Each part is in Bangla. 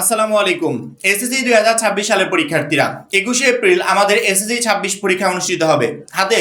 আসসালামু আলাইকুম। এসএসসি দুই হাজার ছাব্বিশ সালের পরীক্ষার্থীরা, একুশে এপ্রিল আমাদের এসএসসি ছাব্বিশ পরীক্ষা অনুষ্ঠিত হবে। হাতে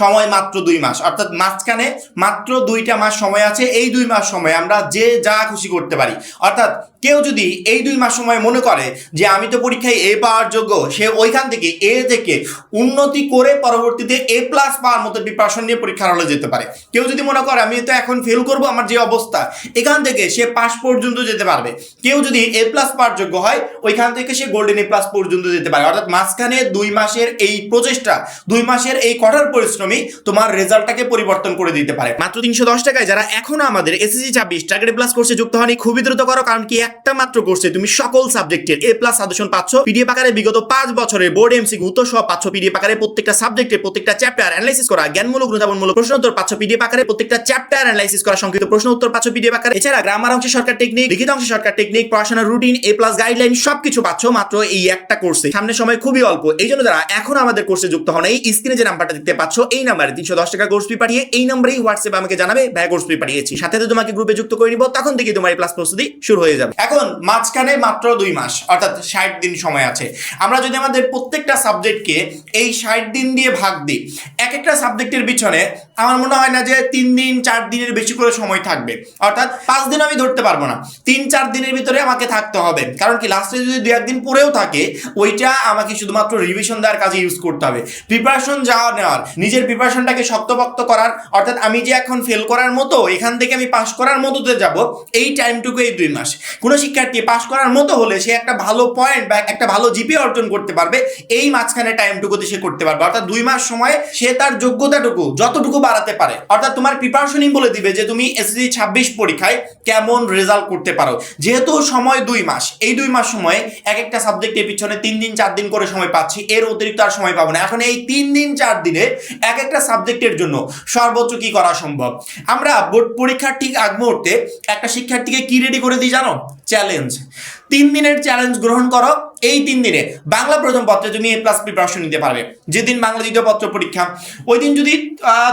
সময় মাত্র দুই মাস, অর্থাৎ মাঝখানে মাত্র দুইটা মাস সময় আছে, এই দুই মাস সময় আমরা যে যা খুশি করতে পারি। অর্থাৎ কেউ যদি এই দুই মাস সময় মনে করে যে আমি তো পরীক্ষায় এ পাওয়ার যোগ্য, সে ওইখান থেকে এ থেকে উন্নতি করে পরবর্তীতে এ প্লাস পাওয়ার মতো প্রিপারেশন নিয়ে পরীক্ষার হলে যেতে পারে। কেউ যদি মনে করে, আমি তো এখন ফেল করব, আমার যে অবস্থা, এখান থেকে সে পাস পর্যন্ত যেতে পারবে। কেউ যদি এ প্লাস পাওয়ার যোগ্য হয়, ওইখান থেকে সে গোল্ডেন এ প্লাস পর্যন্ত যেতে পারে। অর্থাৎ মাঝখানে দুই মাসের এই প্রচেষ্টা, দুই মাসের এই কঠোর পরিশ্রমী তোমার রেজাল্টটাকে পরিবর্তন করে দিতে পারে। মাত্র তিনশো দশ টাকায় যারা এখনও আমাদের এসএসসি ছাব্বিশ টার্গেট প্লাস কোর্সে যুক্ত হয়নি, খুবই দ্রুত করো, কারণ কি একটা মাত্র কোর্সে তুমি সকল সাবজেক্টের এ প্লাস সাজেশন পাচ্ছ। পিডিএফ আকারে বিগত পাঁচ বছরের বোর্ড এমসি উত্তর সহ পাচ্ছ। পিডিএফ আকারে প্রত্যেকটা সাবজেক্টের প্রত্যেকটা চ্যাপ্টার অ্যানালাইসিস করা, জ্ঞানমূলক অনুধাবনমূলক প্রশ্ন উত্তর পাচ্ছ। পিডিএফ আকারে প্রত্যেকটা চ্যাপ্টার অ্যানালাইসিস করা, সংক্ষিপ্ত প্রশ্ন উত্তর পাচ্ছ। পিডিএফ আকারে, এছাড়া গ্রামার অংশে সরকার টেকনিক লিখিত অংশে সরকার টেকনিক পড়াশোনার রুটিন এ প্লাস গাইডলাইন সবকিছু পাচ্ছ মাত্র এই একটা কোর্সে সামনের সময় খুবই অল্প। এই জন্য যারা এখন আমাদের কোর্সে যুক্ত হন এই স্ক্রিনে যে নাম্বারটা দেখতে পাচ্ছ, এই নাম্বারে তিনশো দশ টাকা কোর্স ফি পাঠিয়ে এই নাম্বারেই হোয়াটসঅ্যাপ আমাকে জানাবে ভাই কোর্স ফি পাঠিয়েছি। সাথে সাথে তোমাকে গ্রুপে যুক্ত করে নিব, তখন থেকে তোমার এই প্লাস প্রস্তুতি শুরু হয়ে যাবে। এখন মাঝখানে মাত্র দুই মাস, অর্থাৎ ষাট দিন সময় আছে। আমরা যদি আমাদের প্রত্যেকটা সাবজেক্টকে এই ষাট দিন দিয়ে ভাগ দিই এক একটা সাবজেক্টের পিছনে আমার মনে হয় না যে তিন দিন, চার দিনের বেশি করে সময় থাকবে। অর্থাৎ পাঁচ দিন আমি ধরতে পারব না। তিন, চার দিনের ভিতরে আমাকে থাকতে হবে। কারণ কি লাস্টে যদি দু একদিন পরেও থাকে, ওইটা আমাকে শুধুমাত্র রিভিশন দেওয়ার কাজে ইউজ করতে হবে। প্রিপারেশন যাওয়া নেওয়ার, নিজের প্রিপারেশনটাকে শক্তপক্ত করার, অর্থাৎ আমি যে এখন ফেল করার মতো, এখান থেকে আমি পাশ করার মতোতে যাব, এই টাইমটুকু এই দুই মাস। কোনো শিক্ষার্থী পাশ করার মতো হলে সে একটা ভালো পয়েন্ট বা একটা ভালো জিপি অর্জন করতে পারবে, এই মাঝখানে টাইমটুকুতে সে করতে পারবে। অর্থাৎ দুই মাস সময় সে তার যোগ্যতাটুকু যতটুকু বাড়াতে পারে। অর্থাৎ তোমার প্রিপারেশনই বলে দিবে যে তুমি এসএসসি ছাব্বিশ পরীক্ষায় কেমন রেজাল্ট করতে পারো। যেহেতু সময় দুই মাস এই দুই মাস সময়ে এক একটা সাবজেক্টের পিছনে তিন দিন, চার দিন করে সময় পাচ্ছি। এর অতিরিক্ত আর সময় পাবো না। এখন এই তিন দিন, চার দিনে এক একটা সাবজেক্টের জন্য সর্বোচ্চ কি করা সম্ভব? আমরা বোর্ড পরীক্ষার ঠিক আগ মুহূর্তে একটা শিক্ষার্থীকে কি রেডি করে দিই জানো? চ্যালেঞ্জ তিন দিনের চ্যালেঞ্জ গ্রহণ করো। এই তিন দিনে বাংলা প্রথম পত্রে তুমি এ প্লাস প্রিপারেশন নিতে পারবে। যেদিন বাংলা দ্বিতীয় পত্র পরীক্ষা, ওই দিন যদি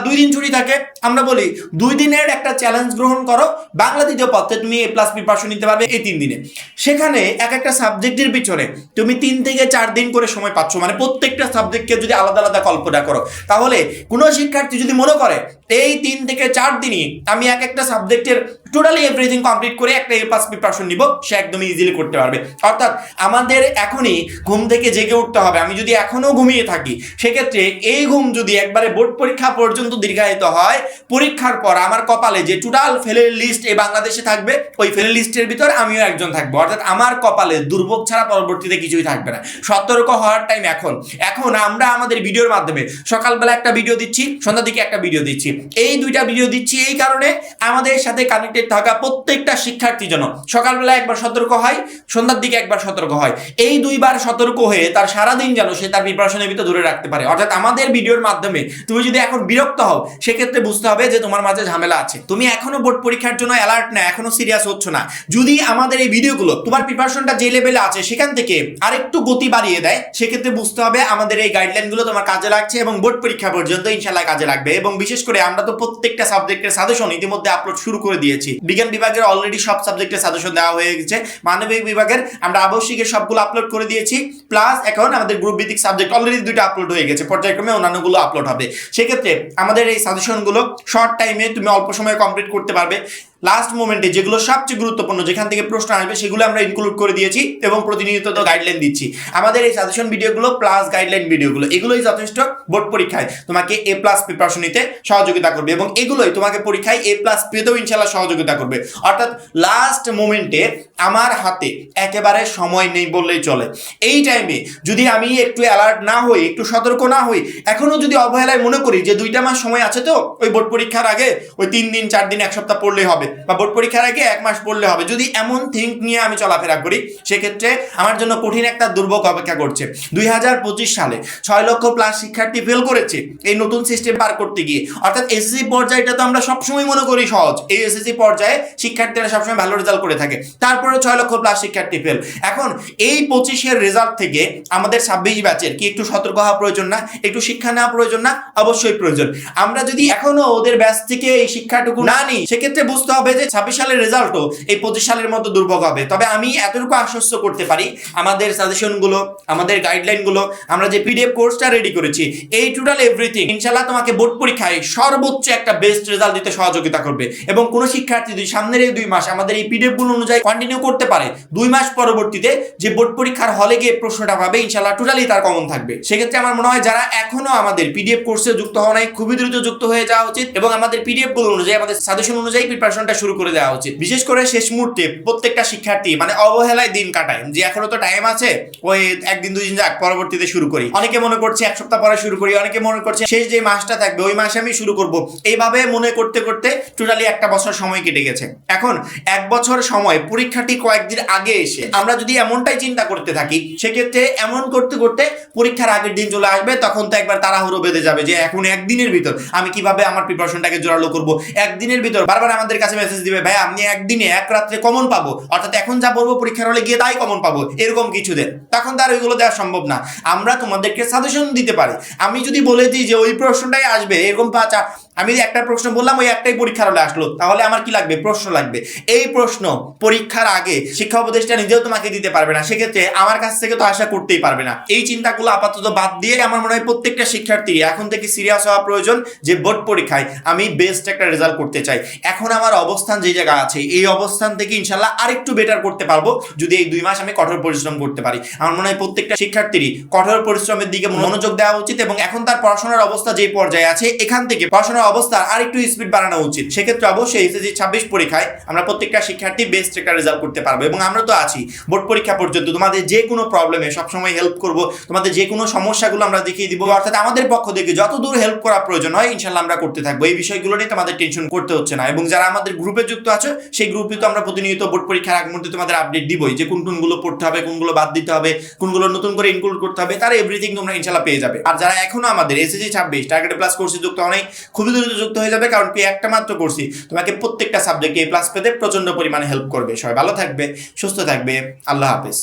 দুই দিন ছুটি থাকে, আমরা বলি দুই দিনের একটা চ্যালেঞ্জ গ্রহণ করো, বাংলা দ্বিতীয় পত্রে তুমি এ প্লাস প্রিপারেশন নিতে পারবে এই তিন দিনে। সেখানে এক একটা সাবজেক্টের পিছনে তুমি তিন থেকে চার দিন করে সময় পাচ্ছ। মানে প্রত্যেকটা সাবজেক্টকে যদি আলাদা আলাদা কল্পনা করো। তাহলে কোনো শিক্ষার্থী যদি মনে করে, এই তিন থেকে চার দিনই আমি এক একটা সাবজেক্টের টোটালি এভরিথিং কমপ্লিট করে একটা এ প্লাস প্রিপারেশন নিব, সে একদমই ইজিলি করতে পারবে। অর্থাৎ আমাদের এখনই ঘুম থেকে জেগে উঠতে হবে। আমি যদি এখনও ঘুমিয়ে থাকি, সেক্ষেত্রে এই ঘুম যদি একবারে বোর্ড পরীক্ষা পর্যন্ত দীর্ঘায়িত হয়, পরীক্ষার পর আমার কপালে যে টোটাল ফেলের লিস্ট এই বাংলাদেশে থাকবে, ওই ফেলের লিস্টের ভিতর আমিও একজন থাকব। অর্থাৎ আমার কপালে দুর্ভোগ ছাড়া পরবর্তীতে কিছুই থাকবে না। সতর্ক হওয়ার টাইম এখন। এখন আমরা আমাদের ভিডিওর মাধ্যমে সকালবেলা একটা ভিডিও দিচ্ছি, সন্ধ্যার দিকে একটা ভিডিও দিচ্ছি। এই দুইটা ভিডিও দিচ্ছি এই কারণে আমাদের সাথে কানেক্টেড থাকা প্রত্যেকটা শিক্ষার্থী যেন সকালবেলা একবার সতর্ক হয়, সন্ধ্যার দিকে একবার সতর্ক হয়। এই দুইবার সতর্ক হয়ে তার সারাদিন যেন সে তার প্রিপারেশনের ভিতর ধরে রাখতে পারে। অর্থাৎ আমাদের ভিডিওর মাধ্যমে তুমি যদি এখন বিরক্ত হও, সেক্ষেত্রে বুঝতে হবে যে তোমার মাঝে ঝামেলা আছে। তুমি এখনও বোর্ড পরীক্ষার জন্য অ্যালার্ট না, এখনও সিরিয়াস হচ্ছ না। যদি আমাদের এই ভিডিওগুলো তোমার প্রিপারেশনটা যে লেভেলে আছে, সেখান থেকে আরেকটু গতি বাড়িয়ে দেয়, সেক্ষেত্রে বুঝতে হবে আমাদের এই গাইডলাইনগুলো তোমার কাজে লাগছে এবং বোর্ড পরীক্ষা পর্যন্ত ইনশাল্লাহ কাজে লাগবে। এবং বিশেষ করে আমরা তো প্রত্যেকটা সাবজেক্টের সাজেশন ইতিমধ্যে আপলোড শুরু করে দিয়েছি। বিজ্ঞান বিভাগের অলরেডি সব সাবজেক্টের সাজেশন দেওয়া হয়ে গেছে। মানবিক বিভাগের আমরা আবশ্যিকের সবগুলো আপলোড করে দিয়েছি প্লাস এখন আমাদের গ্রুপ ভিত্তিক সাবজেক্ট অলরেডি দুইটা আপলোড হয়ে গেছে, পর্যায়ক্রমে অন্যান্যগুলো আপলোড হবে। সেক্ষেত্রে আমাদের এই সাজেশনগুলো শর্ট টাইমে তুমি অল্প সময়ে কমপ্লিট করতে পারবে। লাস্ট মোমেন্টে যেগুলো সবচেয়ে গুরুত্বপূর্ণ, যেখান থেকে প্রশ্ন আসবে, সেগুলো আমরা ইনক্লুড করে দিয়েছি এবং প্রতিনিয়ত তো গাইডলাইন দিচ্ছি। আমাদের এই সাজেশন ভিডিওগুলো প্লাস গাইডলাইন ভিডিওগুলো এগুলোই যথেষ্ট বোর্ড পরীক্ষায় তোমাকে এ প্লাস প্রিপারেশন নিতে সহযোগিতা করবে এবং এগুলোই তোমাকে পরীক্ষায় এ প্লাস পেতেও ইনশাল্লাহ সহযোগিতা করবে। অর্থাৎ লাস্ট মোমেন্টে আমার হাতে একেবারে সময় নেই বললেই চলে। এই টাইমে যদি আমি একটু অ্যালার্ট না হই, একটু সতর্ক না হই, এখনও যদি অবহেলায় মনে করি যে দুইটা মাস সময় আছে তো, ওই বোর্ড পরীক্ষার আগে ওই তিন দিন, চার দিন, এক সপ্তাহ পড়লেই হবে। বা বোর্ড পরীক্ষার আগে এক মাস পড়লে হবে। যদি এমন থিঙ্ক নিয়ে আমি চলাফেরা করি, সেক্ষেত্রে আমার জন্য কঠিন একটা দুর্ভোগ অপেক্ষা করছে। দুই হাজার পঁচিশ সালে ছয় লক্ষ প্লাস শিক্ষার্থী ফেল করেছে এই নতুন সিস্টেম পার করতে গিয়ে। অর্থাৎ এসএসসি পর্যায়টা তো আমরা সবসময় মনে করি সহজ। এই এসএসসি পর্যায়ে শিক্ষার্থীরা সবসময় ভালো রেজাল্ট করে থাকে। তারপরে ছয় লক্ষ প্লাস শিক্ষার্থী ফেল এখন এই পঁচিশের রেজাল্ট থেকে আমাদের ছাব্বিশ ব্যাচের কি একটু সতর্ক হওয়া প্রয়োজন না? একটু শিক্ষা নেওয়া প্রয়োজন না? অবশ্যই প্রয়োজন। আমরা যদি এখনও ওদের ব্যাচ থেকে এই শিক্ষাটুকু না নিই, সেক্ষেত্রে বুঝতে হবে যে ছাব্বিশ সালের রেজাল্টও এই পঁচিশ সালের মতো দুর্ভোগ হবে। তবে আমি এতটুকু আশ্বস্ত করতে পারি, আমাদের সাজেশনগুলো, আমাদের গাইডলাইনগুলো আমরা যে পিডিএফ কোর্সটা রেডি করেছি, এই টোটাল এভরিথিং ইনশাল্লাহ তোমাকে বোর্ড পরীক্ষায় সর্বোচ্চ একটা বেস্ট রেজাল্ট দিতে সহযোগিতা করবে। এবং কোনো শিক্ষার্থী যদি সামনের এই দুই মাস আমাদের এই পিডিএফগুলো অনুযায়ী কন্টিনিউ করতে পারে, দুই মাস পরবর্তীতে যে বোর্ড পরীক্ষার হলে গিয়ে প্রশ্নটা পাবে ইনশাল্লাহ টোটালি তার কমন থাকবে। সেক্ষেত্রে আমার মনে হয় যারা এখনও আমাদের পিডিএফ কোর্সে যুক্ত হওয়া নাই, খুবই দ্রুত যুক্ত হয়ে যাওয়া উচিত এবং আমাদের পিডিএফগুলো অনুযায়ী, আমাদের সাজেশন অনুযায়ী প্রিপারেশনটা শুরু করে দেওয়া উচিত। বিশেষ করে শেষ মুহূর্তে প্রত্যেকটা শিক্ষার্থী মানে অবহেলায় দিন কাটায়। যে এখনও তো টাইম আছে, ওই একদিন দুই দিন যাক, পরবর্তীতে শুরু করি। অনেকে মনে করছে এক সপ্তাহ পরে শুরু করি, অনেকে মনে করছে শেষ যে মাসটা থাকবে, ওই মাসে আমি শুরু করব। এইভাবে মনে করতে করতে টোটালি একটা বছর সময় কেটে গেছে। এখন এক বছর সময় পরীক্ষাটি কয়েকদিন আগে এসে, আমরা যদি এমনটাই চিন্তা করতে থাকি, সেক্ষেত্রে এমন করতে করতে পরীক্ষার আগের দিন চলে আসবে, তখন তো একবার তাড়াহুড়ো বেঁধে যাবে যে এখন একদিনের ভিতর আমি কীভাবে আমার প্রিপারেশনটাকে জোরালো করব। একদিনের ভিতর বারবার আমাদের কাছে মেসেজ দিবে, ভাই আপনি একদিনে, এক রাত্রে কমন পাবো। অর্থাৎ এখন যা বলব পরীক্ষার হলে গিয়ে তাই কমন পাবো, এরকম কিছু দেন। তখন তার ওইগুলো দেওয়া সম্ভব না। আমরা তোমাদেরকে সাজেশন দিতে পারি। আমি যদি বলে দিই যে ওই প্রশ্নটাই আসবে, এরকম পাঁচা আমি যদি একটা প্রশ্ন বললাম, ওই একটাই পরীক্ষার হলে আসলো। তাহলে আমার কি লাগবে? প্রশ্ন লাগবে। এই প্রশ্ন পরীক্ষার আগে শিক্ষা উপদেষ্টা নিজেও তোমাকে দিতে পারবে না। সেক্ষেত্রে আমার কাছ থেকে তো আশা করতেই পারবে না। এই চিন্তাগুলো আপাতত বাদ দিয়ে আমার মনে হয় প্রত্যেকটা শিক্ষার্থী এখন থেকে সিরিয়াস হওয়া প্রয়োজন যে বোর্ড পরীক্ষায় আমি বেস্ট একটা রেজাল্ট করতে চাই। এখন আমার অবস্থান যে জায়গা আছে, এই অবস্থান থেকে ইনশাল্লাহ আরেকটু বেটার করতে পারব যদি এই দুই মাস আমি কঠোর পরিশ্রম করতে পারি। আমার মনে হয় প্রত্যেকটা শিক্ষার্থীরই কঠোর পরিশ্রমের দিকে মনোযোগ দেওয়া উচিত এবং এখন তার পড়াশোনার অবস্থা যে পর্যায়ে আছে, এখান থেকে পড়াশোনার অবস্থা আরেকটু স্পিড বাড়ানো উচিত। সেক্ষেত্রে অবশ্যই এসএসসি ছাব্বিশ পরীক্ষায় আমরা প্রত্যেকটা শিক্ষার্থী বেস্ট একটা রেজাল্ট করতে পারব এবং আমরা তো আছি। বোর্ড পরীক্ষা পর্যন্ত তোমাদের যে কোনো প্রবলেমে সবসময় হেল্প করব, তোমাদের যে কোনো সমস্যাগুলো আমরা দেখিয়ে দিব, অর্থাৎ আমাদের পক্ষ থেকে যত দূর হেল্প করা প্রয়োজন হয় ইনশাল্লাহ আমরা করতে থাকব। এই বিষয়গুলো নিয়ে তোমাদের টেনশন করতে হচ্ছে না এবং যারা আমাদের গ্রুপে যুক্ত আছো, সেই গ্রুপে তো আমরা প্রতিনিয়ত বোর্ড পরীক্ষার আগ মুহূর্তে তোমাদের আপডেট দিবই যে কোন কোনগুলো পড়তে হবে, কোনগুলো বাদ দিতে হবে, কোনগুলো নতুন করে ইনক্লুড করতে হবে, তার এভরিথিং তোমরা ইনশাল্লাহ পেয়ে যাবে। আর যারা এখনও আমাদের এসএসসি ছাব্বিশ টার্গেট প্লাস কোর্সে যুক্ত অনেক, খুবই দ্রুত যুক্ত হয়ে যাবে, কারণ তুই একটা মাত্র করছি। তোমাকে প্রত্যেকটা সাবজেক্টে এ প্লাস পেতে প্রচণ্ড পরিমাণে হেল্প করবে। সবাই ভালো থাকবে, সুস্থ থাকবে। আল্লাহ হাফেজ।